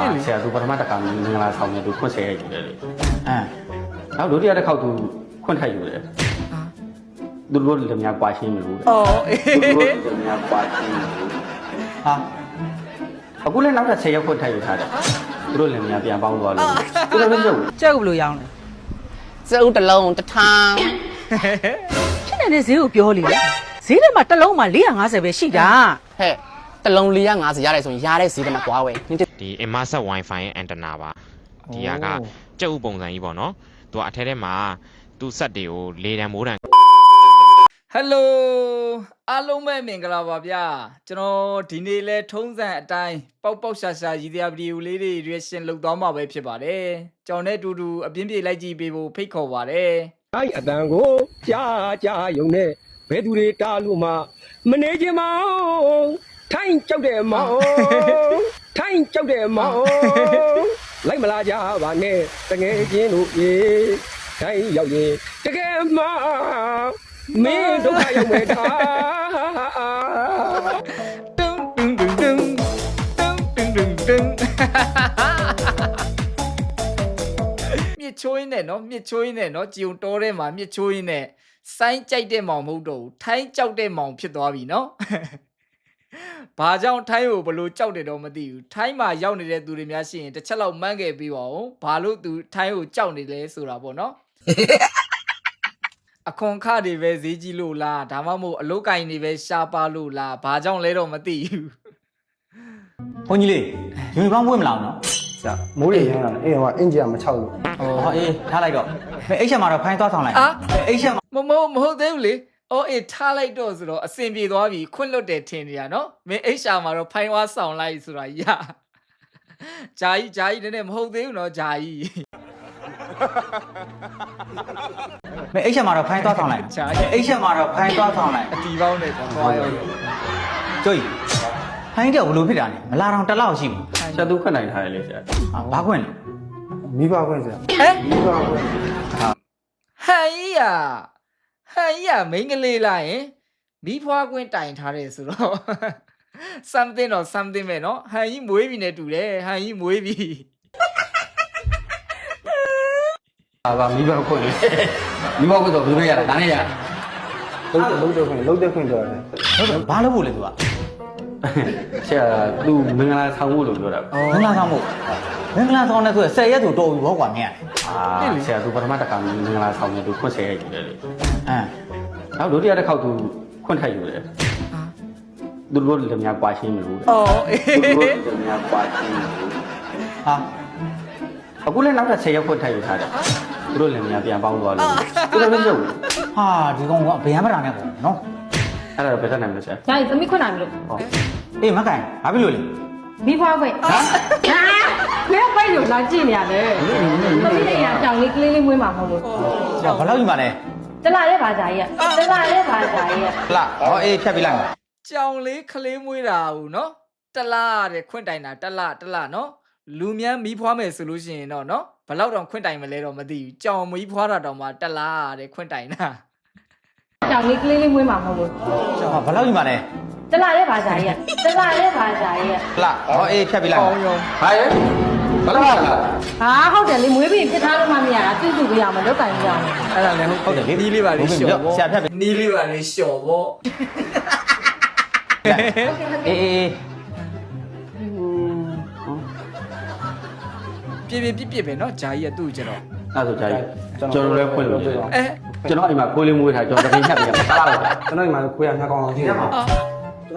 အာဆရာသူပထမတစ်ခါမင်္ဂလာဆောင်နေသူခွန့်ဆဲရယူတယ်လေအမ်နောက်ဒုတိယတစ်ခေါက်သူခွန့်ထက်ယူတယ်သူတို့လည်းများကွာရှင်းမလို့အော်အေးသူတို့လည်းများကွာရှင်းမလို့ဟာအခုလည်းနောက်ထပ်10ရက်ခွန့်ထက်ယူထားတယ်သူတို့လည်းများပြန်ပေါင်းသွားလို့သူတို့လည်းပြုတ်ကြောက်ကဘယ်လိုရောင်းလဲစအုပ်တစ်လုံးတစ်ထောင်ဖြစ်နေတဲ့ဈေးကိုပြောလေဈေးထဲမှာတစ်လုံးမှာ450ပဲရှိတာဟဲ့ တစ်လုံး450ရတယ်ဆိုရင်ရတဲ့ဈေးတမှာသွားဝယ်နင်ဒီ immersive wifi ရဲ့ antenna ပါဒီဟာကကြက်ဥပုံစံကြီးပေါ့နော်သူကအထက်ထဲမှာသူ့ဆက်တွေကိုလေတံမိုးတံဟယ်လိုအားလုံးပဲမင်္ဂလာပါဗျာကျွန်တော်ဒီနေ့လဲထုံးစံအတိုင်းပေါက်ပေါက်ရှာရှာရည်ရွယ်ဗီဒီယိုလေးတွေ reaction လုပ်သွားမှာပဲဖြစ်ပါတယ်ကျွန်တော်နဲ့အတူတူအပြင်းပြေလိုက်ကြည့်ပေးဖို့ဖိတ်ခေါ်ပါတယ်အဲ့အတန်ကိုကြားကြားယုံနဲ့ဘယ်သူတွေတားလို့မှမနေချင်မအောင် ထိုင်းကြောက်တယ်မောင်ထိုင်းကြောက်တယ်မောင်လိုက်မလာကြပါနဲ့တငယ်ချင်းတို့ရေထိုင်းရောက်ရင်တကယ်မောင်မင်းဒုက္ခရောက်မယ်တာတုံတုံတုံတုံတုံတုံတုံတုံမြစ်ချိုးရင်းနဲ့နော်မြစ်ချိုးရင်းနဲ့နော်ကြုံတော်ထဲမှာမြစ်ချိုးရင်းနဲ့စိုင်းကြိုက်တဲ့မောင်မဟုတ်တော့ဘူးထိုင်းကြောက်တဲ့မောင်ဖြစ်သွားပြီနော် ဘာကြောင့်ထိုင်းကိုဘလို့ကြောက်တယ်တော့မသိဘူးထိုင်းမှာရောက်နေတဲ့သူတွေများရှိရင်တစ်ချက်လောက်မှန်းခဲ့ပြီးပါဦးဘာလို့သူထိုင်းကိုကြောက်နေလဲဆိုတာပေါ့နော်အခွန်ခတွေပဲဈေးကြီးလို့လားဒါမှမဟုတ်အလုတ်ကင်တွေပဲရှားပါလို့လားဘာကြောင့်လဲတော့မသိဘူးဘုန်းကြီးလေးယူနီဖောင်းဝတ်မလာအောင်နော်ကြာမိုးရေရမ်းလာတယ်အေးဟိုကအင်ဂျီကမချောက်လို့ဟောအေးထားလိုက်တော့မင်းအိတ်ချက်မှာတော့ဖိုင်းသွားဆောင်လိုက်အာအိတ်ချက်မှာမမဟုတ်မဟုတ်သေးဘူးလေ အော်အေးထားလိုက်တော့ဆိုတော့အစင်ပြေသွားပြီခွင့်လွတ်တယ်ထင်နေတာနော်မင်းအိတ်ရှာမှာတော့ဖိုင်းဝါဆောင်လိုက်ဆိုတာရဂျာကြီးဂျာကြီးနည်းနည်းမဟုတ်သေးဘူးနော်ဂျာကြီးမင်းအိတ်ချက်မှာတော့ဖိုင်းသွားဆောင်လိုက်ဂျာကြီးအိတ်ချက်မှာတော့ဖိုင်းသွားဆောင်လိုက်အတီပေါင်းနဲ့တော့သွားရောကျိုးကြီးဖိုင်းတဲ့ဘလို့ဖြစ်တာလဲမလာတော့တစ်လောက်ရှိဘူးဆရာသူခွန့်နိုင်ထားတယ်လေဆရာဟာဘာခွင့်လဲမိဘခွင့်စရာဟဲ့မိဘခွင့်ဟန်ကြီးရ ဟန်ကြီးရမိန်းကလေးလာရင်မိဖွားကွင်းတိုင်ထားတယ်ဆိုတော့ something တော့ something ပဲเนาะဟန်ကြီးမွေးပြီနဲ့တူတယ်ဟန်ကြီးမွေးပြီ အာဗာမိဘခွန့်လေမိဘခွန့်တော့ဘယ်လိုရတာဒါနဲ့ရ လုံးတဲ့လုံးတဲ့ခွင့်လုံးတဲ့ခွင့်ပြောတယ် ဟုတ်တယ်ဘာလို့ဖို့လဲသူက ဆရာသူမင်္ဂလာဆောင်ဖို့လို့ပြောတာမင်္ဂလာဆောင်ဖို့မင်္ဂလာဆောင်နေဆိုရ10ရက်ဆိုတော်ပြီဘောကွာမင်းအာဆရာသူပထမတစ်ခါမင်္ဂလာဆောင်နေသူခွန့်ဆဲရယူတယ်လေအမ်နောက်ဒုတိယတစ်ခေါက်သူခွန့်ထက်ယူတယ်သူတို့လည်းများကွာရှင်းမလို့အော်အေးသူတို့လည်းများကွာရှင်းမလို့ဟာအခုလည်းနောက်ထပ်10ရက်ခွန့်ထက်ယူထားတယ်သူတို့လည်းများပြန်ပေါင်းသွားလို့သူတို့လည်းပြုတ်ဟာဒီကောင်ကဗျမ်းမတာနဲ့ပေါ့နော် အဲ့ဒါတော့ဘယ်သက်နိုင်မလဲဆရာ ။ညာသမီးခွင့်နိုင်မလို့ ဟုတ် အေးမကန်ဘာဖြစ်လို့လဲ မိဖွားခွင့်။ဟာ။ဘယ်ပိုက်လို့လာကြည့်နေရလဲ။သမီးတွေကကြောင်လေးကလေးလေးမွေးမှာမဟုတ်လို့ ကြာဘယ်လောက်ယူမှာလဲ ။တလာရဲ့ဘာသာကြီးကတလာရဲ့ဘာသာကြီးက ဟလာဟောအေးဖြတ်ပြလိုက်မယ် ကြောင်လေးခလေးမွေးတာဘူးเนาะတလားတဲ့ခွင့်တိုင်တာတလားတလားเนาะလူမြန်းမီးဖွားမယ်ဆိုလို့ရှိရင်တော့เนาะဘယ်လောက်တောင်ခွင့်တိုင်မလဲတော့မသိဘူးကြောင်မီးဖွားတာတောင်မှတလားတဲ့ခွင့်တိုင်တာ ကြောင်လေးကလေးလေးမွေးမှာမဟုတ်လို့ ဟာဘယ်လောက်ယူမှာလဲ တလာရဲ့ဘာသာကြီးကတလာရဲ့ဘာသာကြီးက ဟလာဟောအေးဖြတ်ပြလိုက်မယ် ပေါင်းရော ဟာရဲ့ဘယ်လိုလဲ ဟာဟုတ်တယ်လေမွေးပြီးပြစ်ထားလို့မှမရတာပြုစုပြရမှာလောက်ကင်ပြရမှာ အဲ့ဒါလည်း ဟုတ်တယ်လေ နီးလေးပါလေးရှော့ပေါ့ ဆရာဖြတ်ပြ နီးလေးပါလေးရှော့ပေါ့ အေးအေးအေး ပြပြပြပြပဲเนาะဂျာကြီးကသူ့ကျတော့ အဲ့ဆိုကြာကြီးကျွန်တော်လည်းခွင့်လို့ရတယ် အဲ ကျွန်တော်အိမ်မှာခွေးလေးမွေးထားကျွန်တော်သခင်ဖြတ်ပြီးတာလားကျွန်တော်အိမ်မှာခွေးရငါကောင်အောင်ကြီးတယ်မ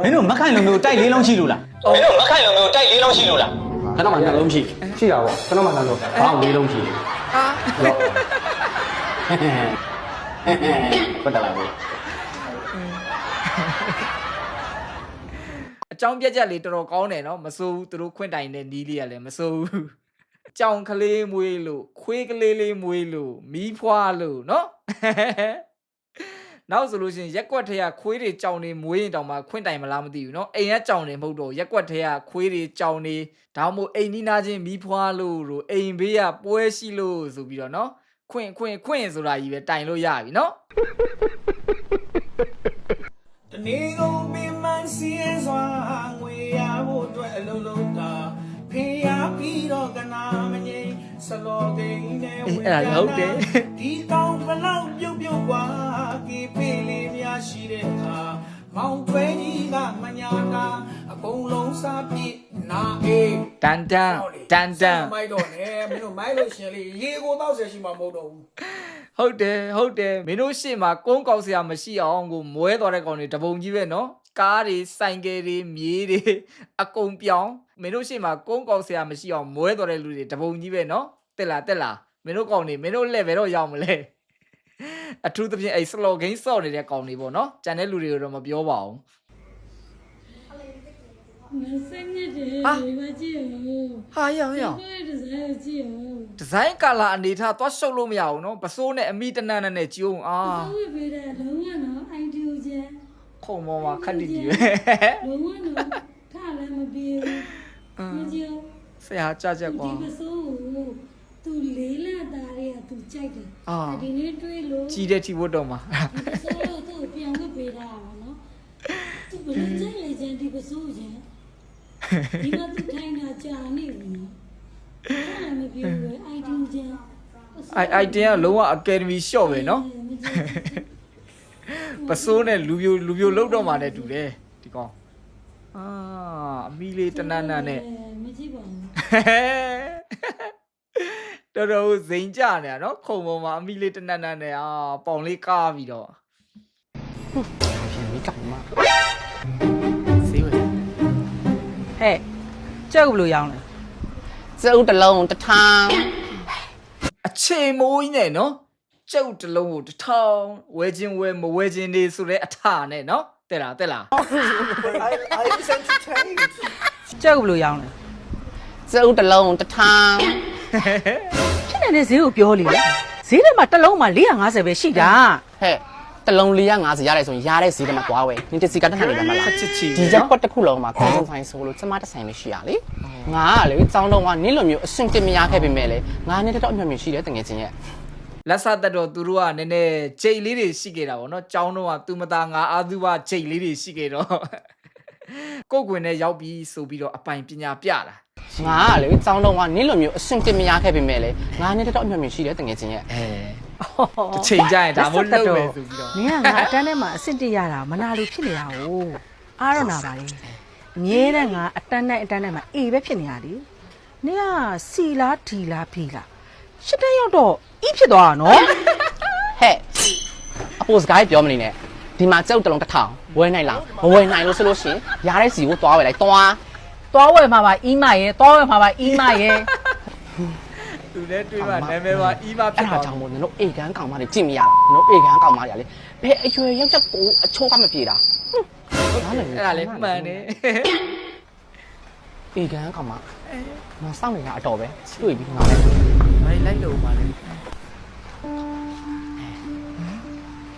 င်းတို့မခိုင်လုံမျိုးတိုက်လေးလုံးရှိလို့လားမင်းတို့မခိုင်လုံမျိုးတိုက်လေးလုံးရှိလို့လားကျွန်တော်မှနှလုံးရှိရှိတာပေါ့ကျွန်တော်မှနှလုံးဘောင်းလေးလုံးရှိဟာဟုတ်တယ်လားဘယ်အကြောင်းပြချက်လေးတော်တော်ကောင်းတယ်နော်မစိုးဘူးသူတို့ခွင့်တိုင်တဲ့နီးလေးကလည်းမစိုးဘူးကြောင်ကလေးမွေးလို့ခွေးကလေးလေးမွေးလို့မီးဖွားလို့နော် နောက်ဆိုလို့ရှိရင်ရက်ကွက်ထက်ကခွေးတွေကြောင်နေမွေးရင်တောင်မှခွင့်တိုင်မလားမသိဘူးเนาะအိမ်ကကြောင်နေမဟုတ်တော့ရက်ကွက်ထက်ကခွေးတွေကြောင်နေဒါမှမဟုတ်အိမ်နီးနားချင်းမီးဖွားလို့တို့အိမ်ဘေးကပွဲရှိလို့ဆိုပြီးတော့เนาะခွင့်ခွင့်ခွင့်ဆိုတာကြီးပဲတိုင်လို့ရပြီเนาะ တနေ့ကုန်ပင်မစီရင်စွာငွေရဖို့အတွက်အလုံးလုံးတာ ဖေးရပြီးတော့ကနာမငိမ့် စလောဂိမ်းနဲ့ အေးအဲ့ဒါလည်းဟုတ်တယ် ဒီကောင်းဘလောက်ပြုတ်ပြုတ်กว่าကေဖေးလေးများရှိတဲ့အခါမောင်တွဲကြီးကမညာတာအကုန်လုံးစားပြစ်နာအေး တန်တန်တန်တန် မိုက်တော့နဲမင်းတို့မိုက်လို့ရှင်လေရေကိုတောက်ဆယ်ရှိမှမဟုတ်တော့ဘူး ဟုတ်တယ်ဟုတ်တယ်မင်းတို့ရှေ့မှာကုန်းကောက်စရာမရှိအောင်ကိုမွဲသွားတဲ့ကောင်တွေတပုံကြီးပဲနော်ကားတွေဆိုင်ကယ်တွေမြေးတွေအကုန်ပြောင်းမင်းတို့ရှေ့မှာကုန်းကောက်စရာမရှိအောင်မွဲသွားတဲ့လူတွေတပုံကြီးပဲနော် တက်လားတက်လားမင်းတို့ကောင်တွေမင်းတို့လက်ပဲတော့ရောက်မလဲအထူးသဖြင့်အဲ့ slow game ဆော့နေတဲ့ကောင်တွေပေါ့နော်ကြံတဲ့လူတွေကိုတော့မပြောပါဘူးစိတ်ညစ်တယ်ဟာမကြည့်ဘူးဟာရောင်ရောင်ကိုယ်ဒီဇိုင်းကြည့်ဘူးဒီဇိုင်းကာလာအနေထားသွားရှုပ်လို့မရဘူးနော်ပစိုးနဲ့အမိတနန်းနဲ့ကြည့်အောင်အာဝိပေးတဲ့လုံးဝတော့အိုင်ဒီယိုချင်ခုံပေါ်မှာခက်တီတီပဲလုံးဝတော့ထားလည်းမပြေဘူးမကြည့်ဘူးဆရာကြကြကွာဒီပစိုးကို သူလေးလာတာတွေကသူကြိုက်တယ်အာ ဒီနေ့တွေ့လို့ကြီးတဲ့တီဘတ်တော်မှာဒီပစိုးကိုသူ့ကိုပြန်ဝတ်ပေးတာပါနော်သူဘယ်လိုကြိုက်လဲချင်ဒီပစိုးချင်ဒီမှာသူထိုင်တာကြာနေပြီနော်ထားလည်းမပြေဘူးအိုင်ဒီယိုချင်အိုင်အိုင်တင်ကလုံးဝအကယ်ဒမီရှော့ပဲနော်ပစိုးနဲ့လူပြိုလူပြိုလောက်တော့မှလည်းတူတယ်ဒီကောင်အာအမီလေးတနန်းနန်းနဲ့ မကြည့်ပါဘူး တော်တော်ဇိန်ကြနေတာနော်ခုံပေါ်မှာအမီလေးတနန်းနန်းနဲ့အာပေါင်လေးကားပြီးတော့ရှင်မိကောင်မဈေးဝယ်ဟဲ့ကြောက်ဘလို့ရောင်းလဲစအုပ်တစ်လုံးတစ်ထောင်အချိန်မိုးကြီးနဲ့နော်ကျုပ်တစ်လုံးကိုတစ်ထောင်ဝဲချင်းဝဲမဝဲချင်းနေဆိုတဲ့အထာနဲ့နော်တဲ့လားတဲ့လားကြောက်ဘလို့ရောင်းလဲစအုပ်တစ်လုံးတစ်ထောင် ဖြစ်နေတဲ့ဈေးကိုပြောလေဈေးထဲမှာတစ်လုံးမှာ450ပဲရှိတာဟဲ့တစ်လုံး450ရတယ်ဆိုရင်ရတဲ့ဈေးတမကွာဝယ်နင်တစ်စီကတက်ထန်နေတယ်မလားချစ်ချီဒီရက်ကွက်တစ်ခုလုံးမှာခေါင်းဆောင်ဆိုင်ဆိုလို့ကျမတစ်ဆိုင်ပဲရှိရလေငါကလေစောင်းတော့ကနင်းလိုမျိုးအဆင့်တင်မရခဲ့ပေမဲ့လေငါနဲ့တော့အမြတ်မျိုးရှိတယ်တငယ်ချင်းရဲ့လက်ဆက်တက်တော့သူတို့ကနည်းနည်းဂျိတ်လေးတွေရှိခဲ့တာဗောနော်ကျောင်းတော့ကသူမသားငါအာသူဘဂျိတ်လေးတွေရှိခဲ့တော့ကိုယ့်ကွင်နဲ့ရောက်ပြီးဆိုပြီးတော့အပိုင်ပညာပြတာ ငါကလေစောင်းတော့ကနင်းလိုမျိုးအဆင့်တင်မရခဲ့ပေမဲ့လေငါနဲ့တော့အမြတ်မျိုးရှိတယ်တငယ်ချင်းရဲ့အဲတစ်ချိန်ကျရင်ဒါမို့လုပ်မယ်ဆိုပြီးတော့နင်ကငါအတန်းထဲမှာအစ်စ်တရတာမနာလို့ဖြစ်နေတာ哦အားရနာပါလေအမြဲတမ်းငါအတန်းတိုင်းအတန်းတိုင်းမှာအေးပဲဖြစ်နေရလေနင်ကစီလားဒီလားဖီလားရှစ်တန်းရောက်တော့ဤဖြစ်သွားတာနော်ဟဲ့အပိုစကားပြောမနေနဲ့ဒီမှာကြောက်တစ်လုံးတစ်ထောင်ဝယ်နိုင်လားမဝယ်နိုင်လို့ဆိုလို့ရှိရင်ရတဲ့စီကိုသွားဝယ်လိုက်သွား သွားဝယ်မှာပါအီးမရဲ့သွားဝယ်မှာပါအီးမရဲ့သူလည်းတွေးမှနာမည်ပါအီးမဖြအဲ့စ်ဒါသွားကြောင့်မို့နင်တို့အေကန်ကောင်မတွေကြည့်မရဘူးနင်တို့အေကန်ကောင်မတွေကလေဘယ်အရွယ်ရောက်ချက်ကိုအချိုးကမပြေတာအဲ့ဒါလည်းမှန်တယ်အေကန်ကောင်မငါစောင့်နေတာအတော်ပဲတွေ့ပြီးငါလည်းဘာလိုက်လို့ပါလဲ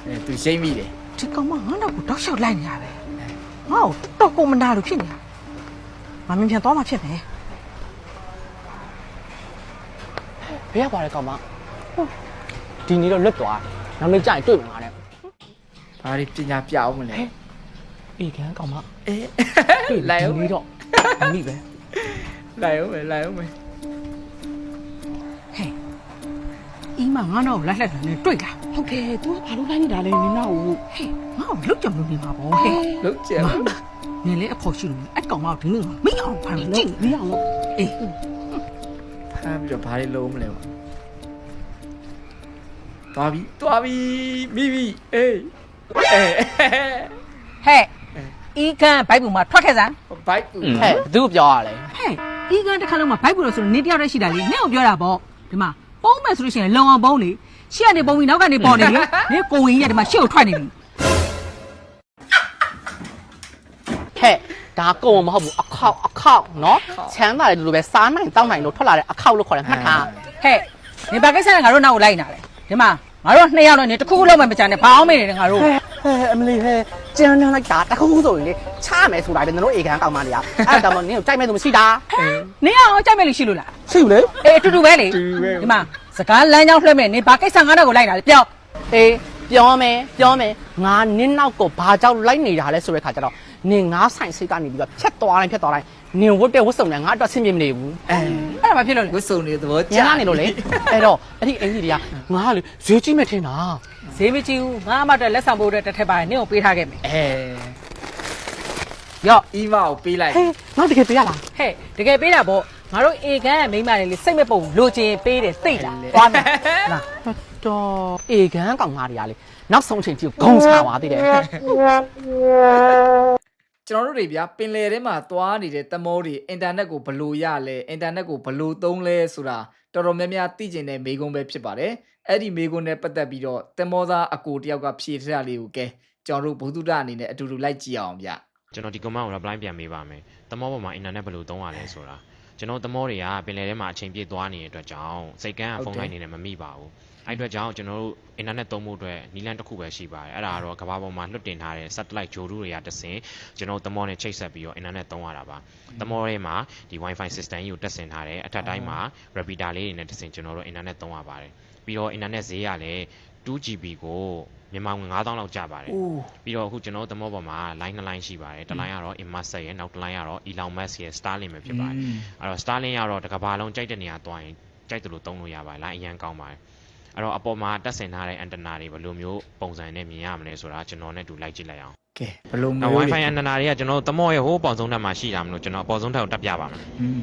အဲသူရှိမ့်မိတယ်ဒီကောင်မငါတော့ကိုတောက်လျှောက်လိုက်နေရပဲငါ့ကိုတော်ကိုမနာလို့ဖြစ်နေတာ ငါမြင်ပြန်သွားမှဖြစ်မယ်ဘယ်ရပါလဲကောင်မဟုတ်ဒီနေ့တော့လွတ်သွားတယ်နောက်နေ့ကျရင်တွေ့မှာတဲ့ဘာတွေပညာပြအောင်မလဲအေကန်ကောင်မအေတွေ့းလိုက်အောင်ဒီနေ့တော့အမိပဲလိုက်အောင်မယ်လိုက်အောင်မယ်ဟဲ့အီးမငါတော့လိုက်လိုက်နေတွေ့လား ဟုတ်တယ် तू ကဘာလို့လိုက်နေတာလဲနင်တော့ဟဲ့ငါ့ကိုလုတ်ကြံလို့နေမှာပေါ့ဟဲ့လုတ်ကြအောင်နင်လည်းအဖို့ရှိလို့အဲ့ကောင်မကိုဒီနေ့မင်းအောင်ဖမ်းလို့ကြည့်မရအောင်လို့အေးဖမ်းပြီးတော့ဘာတွေလုံးမလဲပေါ့သွားပြီသွားပြီမိပြီအေးအဲဟဲ့အီးကန်ဘိုက်ပူမှာထွက်ခဲ့စမ်းဘိုက်ကူဟဲ့ဘသူပြောရလဲဟဲ့အီးကန်တစ်ခါလုံးမှာဘိုက်ပူလို့ဆိုတော့နင်တယောက်တည်းရှိတာလေနင့်ကိုပြောတာပေါ့ဒီမှာပုံးမယ်ဆိုလို့ရှိရင်လုံအောင်ပုံးလေ ရှေ့ကနေပုံးပြီးနောက်ကနေပေါ်နေလေနင်ကိုဝင်ကြီးကဒီမှာရှေ့ကိုထွက်နေပြီဟဲ့ဒါကုံမဟုတ်ဘူးအခောက်အခောက်နော်ချမ်းသာတယ်လို့ပဲစားနိုင်တောင်းနိုင်လို့ထွက်လာတဲ့အခောက်လို့ခေါ်တယ်မှတ်ထားဟဲ့နင်ဘာကိစ္စနဲ့ငါတို့နောက်ကိုလိုက်နေတာလဲဒီမှာငါတို့နှစ်ယောက်တော့နင်တစ်ခုခုလုံးမှမချမ်းနဲ့ဘာအောင်မေးနေတယ်ငါတို့ဟဲ့အမလီဟဲ့ကျန်းကျန်းလိုက်တာတခုဆိုရင်လေချမယ်ဆိုတာပဲတို့အေကန်ကောက်မလေးอ่ะအဲ့ဒါမှနင်ကိုကြိုက်မဲ့သူမရှိတာနင်အောင်ကြိုက်မဲ့လို့ရှိလို့လားရှိဘူးလေအေးအတူတူပဲလေဒီမှာ စကားလမ်းကြောင်းလွှဲမဲ့နင်ဘာကိစ္စငါတို့ကိုလိုက်တာလဲပြောအေးပြောမယ်ပြောမယ်ငါနင်းနောက်ကိုဘာကြောက်လိုက်နေတာလဲဆိုတဲ့ခါကျတော့နင်ငါဆိုင်စိတ်ကနေပြီးတော့ဖြတ်သွားတိုင်းဖြတ်သွားတိုင်းနင်ဝတ်တဲ့ဝတ်စုံနဲ့ငါအတွက်ဆင်ပြေမနေဘူးအဲအဲ့ဒါမှဖြစ်လို့လေဝစ်စုံနေသဘောကျညာနေလို့လေအဲ့တော့အဲ့ဒီအင်ကြီးတွေကငါကလေဈေးကြီးမဲ့ထင်တာဈေးမကြီးဘူးငါအမအတွက်လက်ဆောင်ဖို့အတွက်တစ်ထက်ပါတယ်နင့်ကိုပေးထားခဲ့မယ်အဲရော့အီမကိုပေးလိုက်ဟေးငါတကယ်ပေးရလားဟဲ့တကယ်ပေးတာပေါ့ ငါတို့အေကန်ရဲ့မိန်းမလေးလေးစိတ်မပုတ်လိုချင်ပေးတယ်သိလားသွားမယ်လားတော်အေကန်ကောင်ငါတွေကလေနောက်ဆုံးအချိန်ကြီးကိုဂုံစားသွားသေးတယ်ကျွန်တော်တို့တွေဗျာပင်လယ်ထဲမှာသွားနေတဲ့တမောတွေအင်တာနက်ကိုဘယ်လိုရလဲအင်တာနက်ကိုဘယ်လိုသုံးလဲဆိုတာတော်တော်များများသိကျင်တဲ့မေးခွန်းပဲဖြစ်ပါတယ်အဲ့ဒီမေးခွန်းနဲ့ပတ်သက်ပြီးတော့တမောသားအကိုတယောက်ကဖြေထတာလေးကိုကဲကျွန်တော်တို့ဘုသူတ္တအနေနဲ့အတူတူလိုက်ကြည့်အောင်ဗျကျွန်တော်ဒီ comment ကို reply ပြန်ပေးပါမယ်တမောပေါ်မှာ internet ဘယ်လိုသုံးရလဲဆိုတာ ကျွန်တော်တမောတွေကပင်လယ်ထဲမှာအချိန်ပြည့်သွားနေတဲ့အတွက်ကြောင့်စိတ်ကန်းကဖုန်းလိုင်းနေနဲ့မမိပါဘူးအဲ့အတွက်ကြောင့်ကျွန်တော်တို့ internet သုံးဖို့အတွက်နီလန်တစ်ခုပဲရှိပါတယ်အဲ့ဒါကတော့ကမ္ဘာပေါ်မှာလွှတ်တင်ထားတဲ့ satellite ဂျိုဒူတွေကတဆင်ကျွန်တော်တို့တမောနဲ့ချိတ်ဆက်ပြီးတော့ internet သုံးရတာပါတမောထဲမှာဒီ wifi system ကြီးကိုတက်ဆင်ထားတယ်အထက်တိုင်းမှာ repeater လေးတွေနဲ့တဆင်ကျွန်တော်တို့ internet သုံးရပါတယ်ပြီးတော့ internet ဈေးကလည်း 2GB ကိုမြန်မာငွေ9000လောက်ကျပါတယ်ပြီးတော့အခုကျွန်တော်တို့သမောပေါ်မှာ line နှစ် line ရှိပါတယ်တစ် line ကတော့ Inmarsat ရဲ့နောက်တစ် line ကတော့ Elon Musk ရဲ့ Starlink ပဲဖြစ်ပါတယ်အဲ့တော့ Starlink ကတော့တစ်ကမ္ဘာလုံးကြိုက်တဲ့နေရာသွားရင်ကြိုက်တယ်လို့သုံးလို့ရပါတယ် line အရန်ကောင်းပါတယ်အဲ့တော့အပေါ်မှာတက်ဆင်ထားတဲ့ antenna တွေဘယ်လိုမျိုးပုံစံနဲ့မြင်ရမလဲဆိုတာကျွန်တော်နဲ့တူလိုက်ကြည့်လိုက်အောင်ကဲဘယ်လိုနောက်မျိုး Wi-Fi antenna တွေကကျွန်တော်တို့သမောရဲ့ဟိုးပေါင်ဆုံးထပ်မှာရှိတာမလို့ကျွန်တော်အပေါ်ဆုံးထပ်ကိုတက်ပြပါမယ်อืม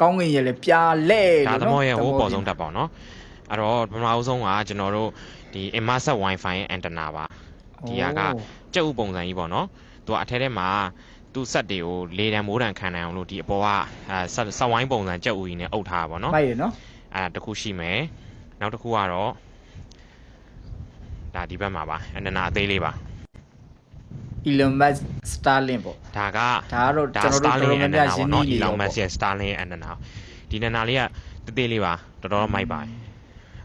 ကောင်းငင်ရလေပြာလဲဒါလို့သမောရဲ့ဟိုးတပေါ်ဆုံးထပ်ပေါ့နော်အဲ့တော့ပထမအဆုံးကကျွန်တော်တို့ဒီ Inmarsat Wi-Fi ရဲ့ antenna ပါဒီဟာကကြက်ဥပုံစံကြီးပေါ့နော်သူကအထဲထဲမှာသူ့ဆက်တွေကိုလေတံမိုးတံခံနိုင်အောင်လို့ဒီအပေါ်ကအဲဆက်ဆက်ဝိုင်းပုံစံကြက်ဥကြီးနဲ့အုပ်ထားတာပေါ့နော်မိုက်ရနော်အဲဒါတစ်ခုရှိမယ်နောက်တစ်ခုကတော့ဒါဒီဘက်မှာပါအနနာအသေးလေးပါ Elon Musk Starlink ပေါ့ဒါကဒါကတော့ဒါကျွန်တော်တို့တော် Starlink တော်များများရ antenna င်းပေါ့နှီးနော်နေ Elon တော့ပေါ့ Musk ရဲ့ Starlink antenna ဒီနနာလေးကတေးသေးလေးပါတော်တော်မိုက်ပါတယ်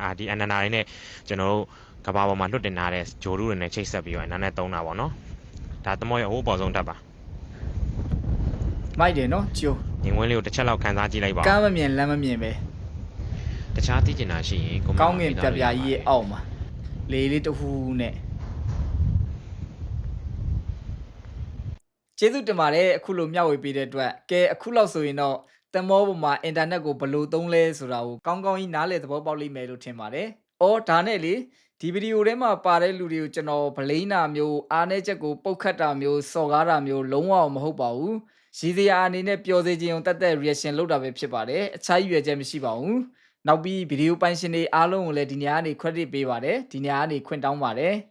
အာဒီ antenna လေးနဲ့ကျွန်တော်တို့ကဘာပေါ်မှာလွတ်တင်ထားတဲ့ဂျိုရူတွေနဲ့ချိတ်ဆက်ပြီးတော့ antenna နဲ့သုံးတာပေါ့နော်ဒါတမောရဲ့ဟိုးပေါ်ဆုံးတက်ပါမိုက်တယ်နော်ကျိုးငင်ဝင်းလေးကိုတစ်ချက်လောက်ခန်းစားကြည့်လိုက်ပါကမ်းမမြင်လမ်းမမြင်ပဲတခြားသိကျင်တာရှိရင် comment ကောင်းငင်မှာပြပြကြီးရဲ့အောက်မှာလေလေးတစ်ဟူးနဲ့ ကျေးဇူးတင်ပါတယ်အခုလိုမျှဝေပေးတဲ့အတွက်ကဲအခုလောက်ဆိုရင်တော့တမောပေါ်မှာအင်တာနက်ကိုဘယ်လိုသုံးလဲဆိုတာကိုကောင်းကောင်းကြီးနားလည်သဘောပေါက်လိမ့်မယ်လို့ထင်ပါတယ်။အော်ဒါနဲ့လေဒီဗီဒီယိုထဲမှာပါတဲ့လူတွေကိုကျွန်တော်ဗလိန်းတာမျိုးအားနည်းချက်ကိုပုတ်ခတ်တာမျိုးစော်ကားတာမျိုးလုံးဝမဟုတ်ပါဘူး။ရည်စရာအနေနဲ့ပျော်စေခြင်းုံတက်တဲ့ reaction လုပ်တာပဲဖြစ်ပါတယ်။အခြားရည်ရွယ်ချက်မရှိပါဘူး။နောက်ပြီးဗီဒီယိုပိုင်ရှင်တွေအားလုံးကိုလည်းဒီနေရာကနေ credit ပေးပါတယ်။ဒီနေရာကနေခွင့်တောင်းပါတယ်။